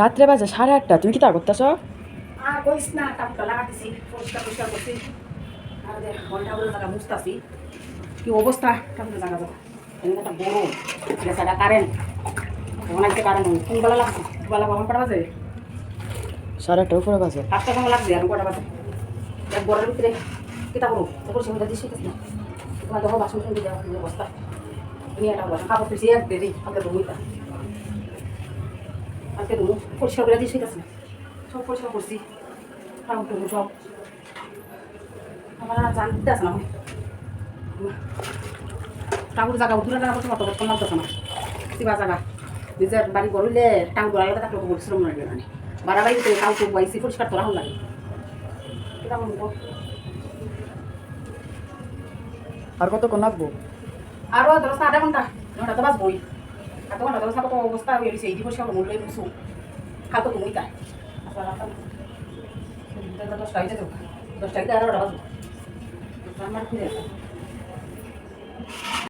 রাত্রে বাজে সাড়ে আটটা। তুমি কি তা করতেছ না কি অবস্থা? সাড়ে আটটার উপরে বাজে। পাঁচটা সময় লাগছে আর কটা বাজে? এক বড়ের ভিতরে কিতা করো দিস ঠিক আছে? তোমার দেখো বাসন টাসন দিয়ে অবস্থা? নিয়ে একটা এক দেরি মুইতা আজকে তো পরিষ্কার করে দিস ঠিক আছে? সব পরিষ্কার করছি। কাপড় টাপড় সব আমার আর জানতে আছে না। টাঙ্গুর জায়গা উঠলে টাকা করতে কত কত মানতেছে না। কিবা জায়গা। নিজের বাড়ি গড়লে টাঙ্গুর আলাদা থাকলে পরিশ্রম লাগে মানে বাড়া বাড়িতে কাউকে বাইসি পরিষ্কার তোলা লাগে কিটা বলব আর কতক্ষণ লাগবো? আরও দশটা আধা ঘণ্টা। ঘণ্টা তো atau kan atau satu kau mesti tahu yang di bos kalau mulai musuh kalau kamu ikan asal asal kita terus kali itu terus kali itu ada berapa tuh kamar punya